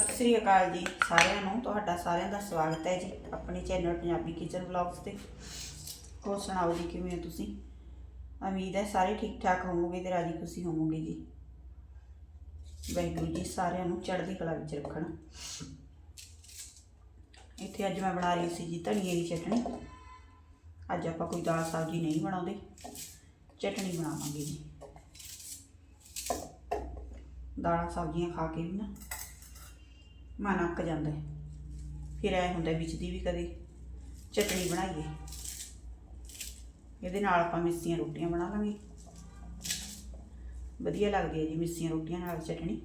ਸਤਿ ਸ੍ਰੀ ਅਕਾਲ ਜੀ ਸਾਰਿਆਂ ਨੂੰ, ਤੁਹਾਡਾ ਸਾਰਿਆਂ ਦਾ ਸਵਾਗਤ ਹੈ ਜੀ ਆਪਣੇ ਚੈਨਲ ਪੰਜਾਬੀ ਕਿਚਨ ਵਲੌਗਸ ਤੇ। ਹੋਰ ਸੁਣਾਓ ਜੀ, ਕਿਵੇਂ ਹੋ ਤੁਸੀਂ? ਉਮੀਦ ਹੈ ਸਾਰੇ ਠੀਕ ਠਾਕ ਹੋਵੋਗੇ ਤੇ ਰਾਜੀ ਖੁਸ਼ੀ ਹੋਵੋਗੇ ਜੀ। ਵਾਹਿਗੁਰੂ ਜੀ, ਸਾਰਿਆਂ ਨੂੰ ਚੜ੍ਹਦੀ ਕਲਾ ਵਿੱਚ ਰੱਖਣ। ਇੱਥੇ ਅੱਜ ਮੈਂ ਬਣਾ ਰਹੀ ਸੀ ਜੀ ਧਨੀਏ ਦੀ ਚਟਣੀ ਅੱਜ ਆਪਾਂ ਕੋਈ ਦਾਲ ਸਬਜ਼ੀ ਨਹੀਂ ਬਣਾਉਂਦੇ। ਚਟਣੀ ਬਣਾਵਾਂਗੇ ਜੀ। ਦਾਲਾਂ ਸਬਜ਼ੀਆਂ ਖਾ ਕੇ ਵੀ ਨਾ। ਮਨ ਅੱਕ ਜਾਂਦਾ ਹੈ। ਫਿਰ ਐ ਹੁੰਦਾ ਵਿੱਚ ਦੀ ਵੀ ਕਦੇ ਚਟਣੀ ਬਣਾਈਏ। ਇਹਦੇ ਨਾਲ ਆਪਾਂ ਮਿੱਸੀਆਂ ਰੋਟੀਆਂ ਬਣਾ ਲਾਂਗੇ। ਵਧੀਆ ਲੱਗਦੀ ਹੈ ਜੀ ਮਿੱਸੀਆਂ ਰੋਟੀਆਂ ਨਾਲ ਚਟਣੀ।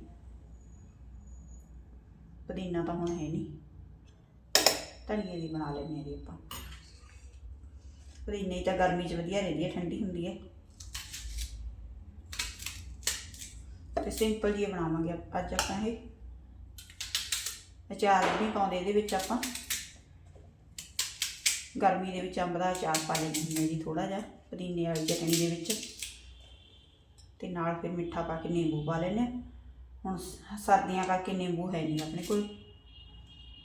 ਪੁਦੀਨਾ ਤਾਂ ਹੁਣ ਹੈ ਨਹੀਂ। ਧਨੀਏ ਦੀ ਬਣਾ ਲੈਂਦੇ ਹਾਂ ਜੀ ਆਪਾਂ। ਪੁਦੀਨੇ ਦੀ ਤਾਂ ਗਰਮੀ 'ਚ ਵਧੀਆ ਰਹਿੰਦੀ ਹੈ, ਠੰਡੀ ਹੁੰਦੀ ਹੈ। ਤੇ ਸਿੰਪਲ ਜੀ ਬਣਾਵਾਂਗੇ ਅੱਜ ਆਪਾਂ ਇਹ ਅਚਾਰ ਵੀ ਨਹੀਂ ਪਾਉਂਦੇ ਇਹਦੇ ਵਿੱਚ ਆਪਾਂ। ਗਰਮੀ ਦੇ ਵਿੱਚ ਅੰਬ ਦਾ ਅਚਾਰ ਪਾ ਲੈਂਦੇ ਹੁੰਦੇ ਜੀ ਥੋੜਾ ਜਿਹਾ, ਪੁਦੀਨੇ ਵਾਲੀ ਚਟਣੀ ਦੇ ਵਿੱਚ। ਤੇ ਨਾਲ ਫਿਰ ਮਿੱਠਾ ਪਾ ਕੇ ਨਿੰਬੂ ਪਾ ਲੈਂਦੇ ਹਾਂ। ਹੁਣ ਸਰਦੀਆਂ ਕਰਕੇ ਨਿੰਬੂ ਹੈ ਨਹੀਂ ਆਪਣੇ ਕੋਲ।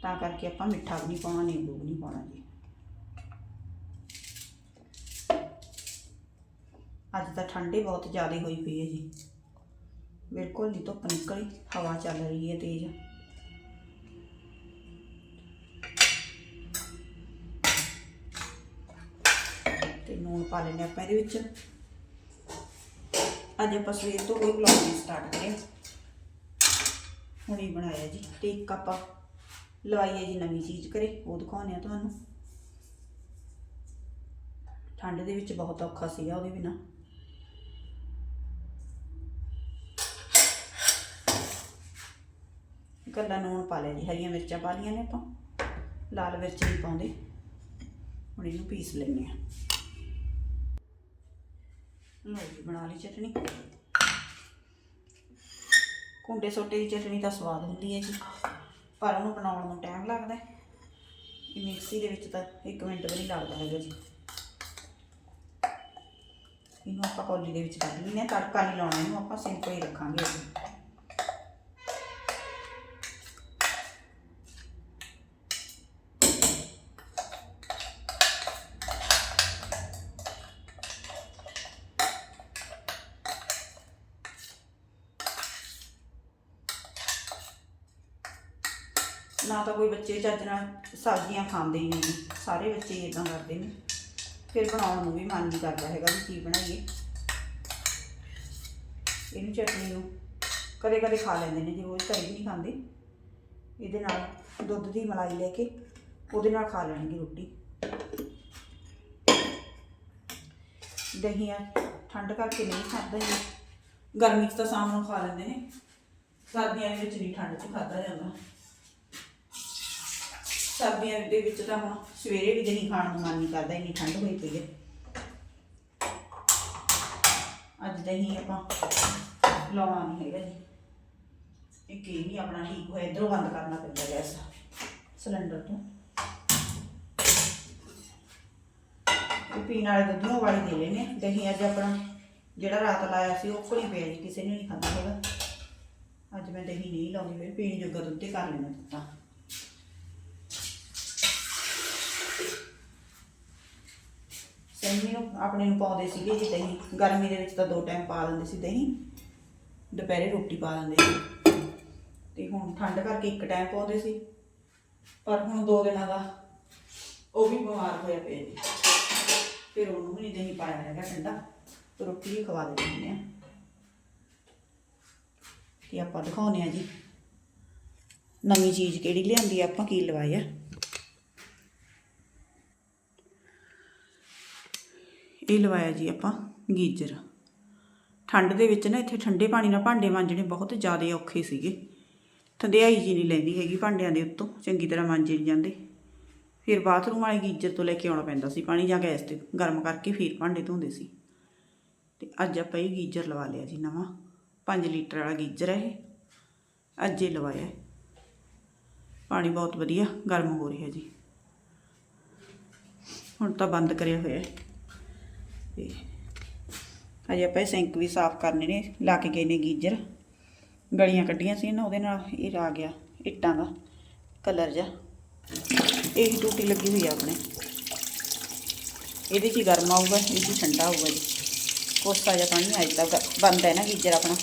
ਤਾਂ ਕਰਕੇ ਆਪਾਂ ਮਿੱਠਾ ਵੀ ਨਹੀਂ ਪਾਉਣਾ, ਨਿੰਬੂ ਵੀ ਨਹੀਂ ਪਾਉਣਾ ਜੀ। ਅੱਜ ਤਾਂ ਠੰਡੀ ਬਹੁਤ ਜ਼ਿਆਦਾ ਹੋਈ ਪਈ ਹੈ ਜੀ। ਬਿਲਕੁਲ ਨਹੀਂ ਧੁੱਪ ਨਿਕਲੀ, ਹਵਾ ਚੱਲ ਰਹੀ ਹੈ ਤੇਜ਼। ਪਾ ਲੈਣੇ ਆਪਾਂ ਇਹਦੇ ਵਿੱਚ। ਅੱਜ ਆਪਾਂ ਸਵੇਰ ਤੋਂ ਕੋਈ ਵਲੌਗ ਨਹੀਂ ਸਟਾਰਟ ਕਰਿਆ। ਹੁਣੇ ਬਣਾਇਆ ਜੀ, ਤੇ ਇੱਕ ਆਪਾਂ ਲਵਾਈ ਹੈ ਜੀ ਨਵੀਂ ਚੀਜ਼ ਕਰੇ ਉਹ ਦਿਖਾਉਂਦੇ ਆ ਤੁਹਾਨੂੰ। ਠੰਡ ਦੇ ਵਿੱਚ ਬਹੁਤ ਔਖਾ ਸੀਗਾ ਉਹਦੇ ਬਿਨਾ। ਕੱਲਾ ਨੂਣ ਪਾ ਲਿਆ ਜੀ, ਹਰੀਆਂ ਮਿਰਚਾਂ ਪਾ ਲਈਆਂ ਨੇ ਆਪਾਂ। ਲਾਲ ਮਿਰਚ ਨਹੀਂ ਪਾਉਂਦੇ। ਹੁਣ ਇਹਨੂੰ ਪੀਸ ਲੈਂਦੇ ਆ ਲਓ ਜੀ, ਬਣਾ ਲਈ ਚਟਣੀ ਕੁੰਡੇ ਸੋਟੇ ਦੀ ਚਟਣੀ ਤਾਂ ਸਵਾਦ ਹੁੰਦੀ ਹੈ ਜੀ, ਪਰ ਉਹਨੂੰ ਬਣਾਉਣ ਨੂੰ ਟਾਈਮ ਲੱਗਦਾ ਹੈ। ਇਹ ਮਿਕਸੀ ਦੇ ਵਿੱਚ ਤਾਂ 1 ਮਿੰਟ ਵੀ ਨਹੀਂ ਲੱਗਦਾ ਹੈਗਾ ਜੀ। ਇਹਨੂੰ ਆਪਾਂ ਕੌਲੀ ਦੇ ਵਿੱਚ ਕੱਢ ਲੈਂਦੇ ਹਾਂ, ਤੜਕਾ ਨਹੀਂ ਲਾਉਣਾ, ਇਹਨੂੰ ਆਪਾਂ ਸਿੰਪਲ ਹੀ ਰੱਖਾਂਗੇ। ਅਸੀਂ ਨਾ ਤਾਂ ਕੋਈ ਬੱਚੇ ਚੱਜ ਨਾਲ ਸਬਜ਼ੀਆਂ ਖਾਂਦੇ ਹੀ ਨਹੀਂ। ਸਾਰੇ ਬੱਚੇ ਇਦਾਂ ਕਰਦੇ ਨੇ। ਫਿਰ ਬਣਾਉਣ ਨੂੰ ਵੀ ਮਨ ਨਹੀਂ ਕਰਦਾ ਹੈਗਾ ਵੀ ਕੀ ਬਣਾਈਏ। ਇਹਨੂੰ ਚਟਨੀ ਨੂੰ ਕਦੇ ਕਦੇ ਖਾ ਲੈਂਦੇ ਨੇ, ਜੀ ਰੋਜ਼ ਤਾਂ ਇਹ ਨਹੀਂ ਖਾਂਦੇ। ਇਹਦੇ ਨਾਲ ਦੁੱਧ ਦੀ ਮਲਾਈ ਲੈ ਕੇ ਉਹਦੇ ਨਾਲ ਖਾ ਲੈਣਗੇ ਰੋਟੀ। ਦਹੀਂ ਆ ਠੰਡ ਕਰਕੇ ਨਹੀਂ ਖਾਂਦਾ ਗਰਮੀ 'ਚ ਤਾਂ ਸ਼ਾਮ ਨੂੰ ਖਾ ਲੈਂਦੇ ਨੇ। ਸਰਦੀਆਂ ਦੇ ਵਿੱਚ ਨਹੀਂ ਠੰਡ 'ਚ ਖਾਧਾ ਜਾਂਦਾ। ਸਰਦੀਆਂ ਦੇ ਵਿੱਚ ਤਾਂ ਹੁਣ ਸਵੇਰੇ ਵੀ ਦਹੀਂ ਖਾਣ ਨੂੰ ਮਨ ਨਹੀਂ ਕਰਦਾ, ਇੰਨੀ ਠੰਡ ਹੋਈ ਪਈ ਹੈ। ਅੱਜ ਦਹੀਂ ਆਪਾਂ ਲਾਉਣਾ ਨਹੀਂ ਹੈਗਾ ਜੀ। ਇੱਕ ਇਹ ਨਹੀਂ ਆਪਣਾ ਲੀਕ ਹੋਇਆ, ਇਧਰੋਂ ਬੰਦ ਕਰਨਾ ਪੈਂਦਾ ਗੈਸ। ਸਿਲੰਡਰ ਤੋਂ। ਇਹ ਪੀਣ ਵਾਲੇ ਦੁੱਧ ਨੂੰ ਵਾਲੀ ਦੇ ਲੈਨੇ ਆ। ਦਹੀਂ ਅੱਜ ਆਪਣਾ ਜਿਹੜਾ ਰਾਤ ਲਾਇਆ ਸੀ, ਉਹ ਕੋਲੀ ਪਿਆ ਜੀ, ਕਿਸੇ ਨੇ ਨਹੀਂ ਖਾਂਦਾ ਹੈਗਾ। ਅੱਜ ਮੈਂ ਦਹੀਂ ਨਹੀਂ ਲਾਉਂਦੀ, ਫਿਰ ਪੀਣ ਜੋਗਾ ਦੁੱਧ ਹੀ ਕਰ ਲੈਣਾ ਦਿੱਤਾ ਸੈਮੀ ਨੂੰ ਆਪਣੇ ਨੂੰ ਪਾਉਂਦੇ ਸੀਗੇ ਜੀ ਦਹੀਂ। ਗਰਮੀ ਦੇ ਵਿੱਚ ਤਾਂ ਦੋ ਟਾਈਮ ਪਾ ਦਿੰਦੇ ਸੀ ਦਹੀਂ। ਦੁਪਹਿਰੇ ਰੋਟੀ ਪਾ ਦਿੰਦੇ ਸੀ। ਤੇ ਹੁਣ ਠੰਡ ਕਰਕੇ ਇੱਕ ਟਾਈਮ ਪਾਉਂਦੇ ਸੀ। ਪਰ ਹੁਣ ਦੋ ਦਿਨਾਂ ਦਾ ਉਹ ਵੀ ਬਿਮਾਰ ਹੋਇਆ ਪਿਆ ਜੀ। ਫਿਰ ਉਹਨੂੰ ਵੀ ਨਹੀਂ ਦਹੀਂ ਪਾਇਆ ਹੈਗਾ ਠੰਡਾ। ਰੋਟੀ ਵੀ ਖਵਾ ਦਿੰਦੇ ਆ। ਤੇ ਆਪਾਂ ਦਿਖਾਉਂਦੇ ਆ ਜੀ। ਨਵੀਂ ਚੀਜ਼ ਕਿਹੜੀ ਲਿਆਂਦੀ ਆ, ਆਪਾਂ ਕੀ ਲਵਾਇਆ ਇਹ ਲਵਾਇਆ ਜੀ ਆਪਾਂ ਗੀਜ਼ਰ। ਠੰਡ ਦੇ ਵਿੱਚ ਨਾ ਇੱਥੇ ਠੰਡੇ ਪਾਣੀ ਨਾਲ ਭਾਂਡੇ ਮਾਂਜਣੇ ਬਹੁਤ ਜ਼ਿਆਦਾ ਔਖੇ ਸੀਗੇ। ਥੰਦਿਆਈ ਜੀ ਨਹੀਂ ਲੈਂਦੀ ਹੈਗੀ ਭਾਂਡਿਆਂ ਦੇ ਉੱਤੋਂ, ਚੰਗੀ ਤਰ੍ਹਾਂ ਮਾਂਜੇ ਨਹੀਂ ਜਾਂਦੇ। ਫਿਰ ਬਾਥਰੂਮ ਵਾਲੇ ਗੀਜ਼ਰ ਤੋਂ ਲੈ ਕੇ ਆਉਣਾ ਪੈਂਦਾ ਸੀ ਪਾਣੀ ਜਾਂ ਗੈਸ ਤੇ, ਗਰਮ ਕਰਕੇ ਫਿਰ ਭਾਂਡੇ ਧੋਂਦੇ ਸੀ। ਤੇ ਅੱਜ ਆਪਾਂ ਇਹ ਗੀਜ਼ਰ ਲਵਾ ਲਿਆ ਜੀ ਨਵਾਂ। 5 ਲੀਟਰ ਵਾਲਾ ਗੀਜ਼ਰ ਹੈ ਇਹ। ਅੱਜ ਹੀ ਲਵਾਇਆ ਪਾਣੀ ਬਹੁਤ ਵਧੀਆ ਗਰਮ ਹੋ ਰਿਹਾ ਜੀ। ਹੁਣ ਤਾਂ ਬੰਦ ਕਰਿਆ ਹੋਇਆ ਹੈ। ਤੇ ਅਜੇ ਆਪਾਂ ਇਹ ਸਿੰਕ ਵੀ ਸਾਫ਼ ਕਰਨੇ ਨੇ, ਲਾ ਕੇ ਗਏ ਨੇ ਗੀਜ਼ਰ। ਗਲੀਆਂ ਕੱਢੀਆਂ ਸੀ ਨਾ ਉਹਦੇ ਨਾਲ ਇਹ ਆ ਗਿਆ, ਇੱਟਾਂ ਦਾ ਕਲਰ ਜਾ ਇਹੀ ਟੂਟੀ ਲੱਗੀ ਹੋਈ ਆ ਆਪਣੇ। ਇਹਦੇ 'ਚ ਗਰਮ ਆਊਗਾ ਇਹ 'ਚ ਠੰਡਾ ਆਊਗਾ ਜੀ। ਕੋਸਾ ਜਿਹਾ ਪਾਣੀ ਆਇ ਤੱਕ ਬੰਦ ਹੈ ਨਾ ਗੀਜ਼ਰ ਆਪਣਾ।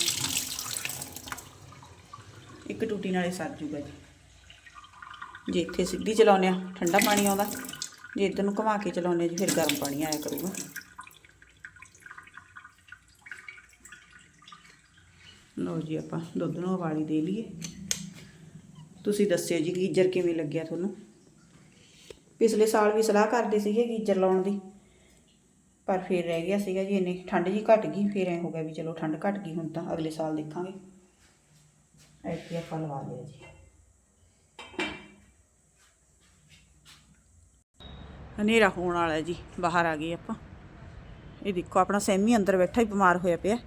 ਇੱਕ ਟੂਟੀ ਨਾਲੇ ਸਰ ਜੂਗਾ ਜੀ। ਜੇ ਇੱਥੇ ਸਿੱਧੀ ਚਲਾਉਂਦੇ ਆ, ਠੰਡਾ ਪਾਣੀ ਆਉਂਦਾ। ਜੇ ਇੱਧਰ ਨੂੰ ਘੁਮਾ ਕੇ ਚਲਾਉਂਦੇ ਆ ਜੀ, ਫਿਰ ਗਰਮ ਪਾਣੀ ਆਇਆ ਕਰੂਗਾ। ਲਓ ਜੀ ਆਪਾਂ ਦੁੱਧ ਨੂੰ ਉਬਾਲੀ ਦੇ ਲਈਏ। ਤੁਸੀਂ ਦੱਸਿਓ ਜੀ ਗੀਜ਼ਰ ਕਿਵੇਂ ਲੱਗਿਆ ਤੁਹਾਨੂੰ? ਪਿਛਲੇ ਸਾਲ ਵੀ ਸਲਾਹ ਕਰਦੇ ਸੀਗੇ ਗੀਜ਼ਰ ਲਾਉਣ ਦੀ, ਪਰ ਫਿਰ ਰਹਿ ਗਿਆ ਸੀਗਾ ਜੀ ਇੰਨੀ। ਠੰਡ ਜੀ ਘਟ ਗਈ, ਫਿਰ ਐ ਹੋ ਗਿਆ ਵੀ ਚਲੋ ਠੰਡ ਘਟ ਗਈ, ਹੁਣ ਤਾਂ ਅਗਲੇ ਸਾਲ ਦੇਖਾਂਗੇ। ਐਤੀ ਆਪਾਂ ਲਵਾ ਲਿਆ ਜੀ। ਹਨੇਰਾ ਹੋਣ ਵਾਲਾ ਜੀ, ਬਾਹਰ ਆ ਗਏ ਆਪਾਂ। ਇਹ ਦੇਖੋ, ਆਪਣਾ ਸੈਮੀ ਅੰਦਰ ਬੈਠਾ ਹੀ ਬਿਮਾਰ ਹੋਇਆ ਪਿਆ।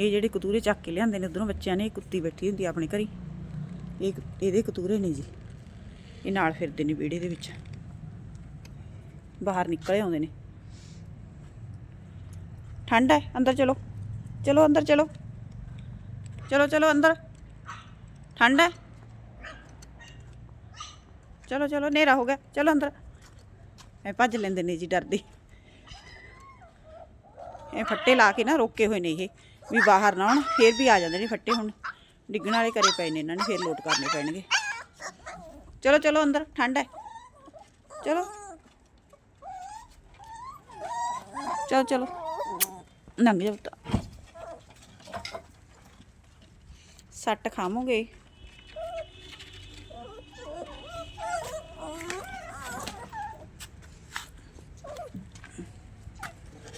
ਇਹ ਜਿਹੜੇ ਕਤੂਰੇ ਚੱਕ ਕੇ ਲਿਆਂਦੇ ਨੇ ਉਧਰੋਂ ਬੱਚਿਆਂ ਨੇ, ਇਹ ਕੁੱਤੀ ਬੈਠੀ ਹੁੰਦੀ ਆ ਆਪਣੇ ਘਰੀ। ਇਹ ਇਹਦੇ ਕਤੂਰੇ ਨੇ ਜੀ। ਇਹ ਨਾਲ ਫਿਰਦੇ ਨੇ ਵਿਹੜੇ ਦੇ ਵਿੱਚ। ਬਾਹਰ ਨਿਕਲੇ ਆਉਂਦੇ ਨੇ। ਠੰਡ ਹੈ, ਅੰਦਰ ਚਲੋ। ਚਲੋ, ਅੰਦਰ ਚਲੋ। ਚਲੋ ਚਲੋ, ਅੰਦਰ। ਠੰਡ ਹੈ। ਚਲੋ ਚਲੋ, ਹਨੇਰਾ ਹੋ ਗਿਆ। ਚਲੋ, ਅੰਦਰ। ਐ ਭੱਜ ਲੈਂਦੇ ਨੇ ਜੀ, ਡਰਦੇ। ਇਹ ਫੱਟੇ ਲਾ ਕੇ ਨਾ ਰੋਕੇ ਹੋਏ ਨੇ ਇਹ, ਵੀ ਬਾਹਰ ਨਾ ਆਉਣ, ਫੇਰ ਵੀ ਆ ਜਾਂਦੇ ਨੇ ਫੱਟੇ ਹੁਣ। ਡਿੱਗਣ ਵਾਲੇ ਕਰੇ ਪਏ ਨੇ ਇਹਨਾਂ ਨੇ, ਫੇਰ ਲੋਟ ਕਰਨੇ ਪੈਣਗੇ। ਚਲੋ ਚਲੋ ਅੰਦਰ, ਠੰਡ ਹੈ। ਚਲੋ। ਚਲੋ ਚਲੋ। ਲੰਘ ਜਾ ਪੁੱਤ। ਸੱਟ ਖਾਵੋਗੇ?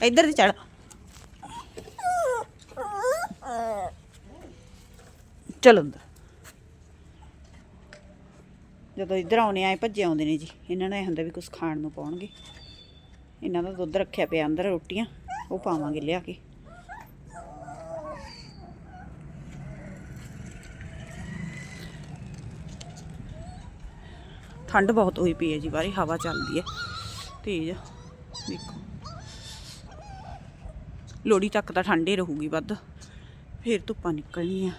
ਇੱਧਰ ਦੀ ਚੜ ਚਲ ਅੰਦਰ। ਜਦੋਂ ਇੱਧਰ ਆਉਣੇ ਆਏ ਭੱਜੇ ਆਉਂਦੇ ਨੇ ਜੀ। ਇਹਨਾਂ ਨੂੰ ਇਹ ਹੁੰਦਾ ਵੀ ਕੁਝ ਖਾਣ ਨੂੰ ਪਾਉਣਗੇ। ਇਹਨਾਂ ਦਾ ਦੁੱਧ ਰੱਖਿਆ ਪਿਆ ਅੰਦਰ ਰੋਟੀਆਂ, ਉਹ ਪਾਵਾਂਗੇ ਲਿਆ ਕੇ। ਠੰਡ ਬਹੁਤ ਹੋਈ ਪਈ ਹੈ ਜੀ, ਬਾਹਰ ਹਵਾ ਚੱਲਦੀ ਹੈ। ਤੇਜ਼ ਦੇਖੋ। ਲੋੜੀ ਤੱਕ ਤਾਂ ਠੰਡੇ ਰਹੂਗੀ ਵੱਧ। ਫਿਰ ਧੁੱਪਾਂ ਨਿਕਲਣੀਆਂ।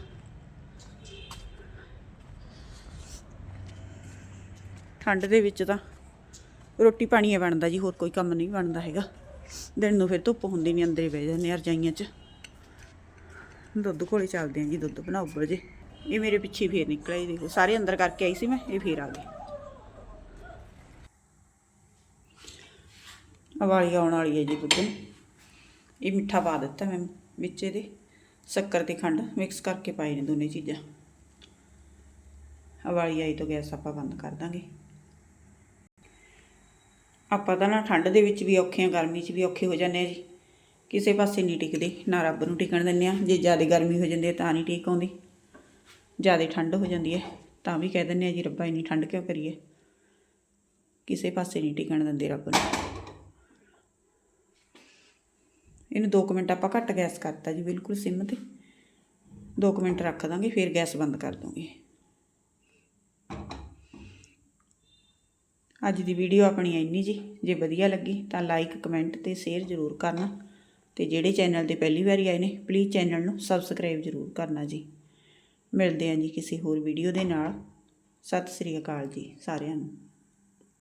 ਠੰਡ ਦੇ ਵਿੱਚ ਤਾਂ ਰੋਟੀ ਪਾਣੀ ਹੀ ਬਣਦਾ ਜੀ, ਹੋਰ ਕੋਈ ਕੰਮ ਨਹੀਂ ਬਣਦਾ ਹੈਗਾ। ਦਿਨ ਨੂੰ ਫਿਰ ਧੁੱਪ ਹੁੰਦੀ ਨਹੀਂ ਅੰਦਰੇ ਬਹਿ ਜਾਂਦੇ ਆ ਰਜਾਈਆਂ 'ਚ। ਦੁੱਧ ਕੋਲੇ ਚੱਲਦੇ ਆ ਜੀ, ਦੁੱਧ ਬਣਾ ਉੱਪਰ ਜੇ। ਇਹ ਮੇਰੇ ਪਿੱਛੇ ਫੇਰ ਨਿਕਲਿਆ ਹੀ ਦੇਖੋ, ਸਾਰੇ ਅੰਦਰ ਕਰਕੇ ਆਈ ਸੀ ਮੈਂ, ਇਹ ਫੇਰ ਆ ਗਏ। ਅਵਾਲੀ ਆਉਣ ਵਾਲੀ ਹੈ ਜੀ ਦੁੱਧ। ਇਹ ਮਿੱਠਾ ਪਾ ਦਿੱਤਾ ਮੈਂ ਵਿੱਚ ਇਹਦੇ। ਸ਼ੱਕਰ ਤੇ ਖੰਡ ਮਿਕਸ ਕਰਕੇ ਪਾਏ ਨੇ ਦੋਨੇ ਚੀਜ਼ਾਂ। ਅਵਾਲੀ ਆਈ ਤੋਂ ਗੈਸ ਆਪਾਂ ਬੰਦ ਕਰ ਦਾਂਗੇ। ਆਪਾਂ ਤਾਂ ਨਾ ਠੰਡ ਦੇ ਵਿੱਚ ਵੀ ਔਖੇ ਆ, ਗਰਮੀ 'ਚ ਵੀ ਔਖੇ ਹੋ ਜਾਂਦੇ ਆ ਜੀ। ਕਿਸੇ ਪਾਸੇ ਨਹੀਂ ਟਿਕਦੇ, ਨਾ ਰੱਬ ਨੂੰ ਟਿਕਣ ਦਿੰਦੇ ਆ। ਜੇ ਜ਼ਿਆਦਾ ਗਰਮੀ ਹੋ ਜਾਂਦੀ ਹੈ ਤਾਂ ਨਹੀਂ ਟਿਕ ਆਉਂਦੀ। ਜ਼ਿਆਦਾ ਠੰਡ ਹੋ ਜਾਂਦੀ ਹੈ ਤਾਂ ਵੀ ਕਹਿ ਦਿੰਦੇ ਆ ਜੀ, ਰੱਬਾ ਇੰਨੀ ਠੰਡ ਕਿਉਂ ਕਰੀਏ? ਕਿਸੇ ਪਾਸੇ ਨਹੀਂ ਟਿਕਣ ਦਿੰਦੇ ਰੱਬ ਨੂੰ। ਇਹਨੂੰ 2 ਮਿੰਟ ਆਪਾਂ ਘੱਟ ਗੈਸ ਕਰਤਾ ਜੀ, ਬਿਲਕੁਲ ਸਿਮ ਤੇ 2 ਮਿੰਟ ਰੱਖ ਦਾਂਗੇ, ਫਿਰ ਗੈਸ ਬੰਦ ਕਰ ਦੂੰਗੀ। ਅੱਜ ਦੀ ਵੀਡੀਓ ਆਪਣੀ ਇੰਨੀ ਜੀ। ਜੇ ਵਧੀਆ ਲੱਗੀ ਤਾਂ ਲਾਈਕ ਕਮੈਂਟ ਤੇ ਸ਼ੇਅਰ ਜ਼ਰੂਰ ਕਰਨਾ। ਤੇ ਜਿਹੜੇ ਚੈਨਲ ਤੇ ਪਹਿਲੀ ਵਾਰੀ ਆਏ ਨੇ ਪਲੀਜ਼ ਚੈਨਲ ਨੂੰ ਸਬਸਕ੍ਰਾਈਬ ਜ਼ਰੂਰ ਕਰਨਾ ਜੀ। ਮਿਲਦੇ ਹਾਂ ਜੀ ਕਿਸੇ ਹੋਰ ਵੀਡੀਓ ਦੇ ਨਾਲ। ਸਤਿ ਸ੍ਰੀ ਅਕਾਲ ਜੀ ਸਾਰਿਆਂ ਨੂੰ।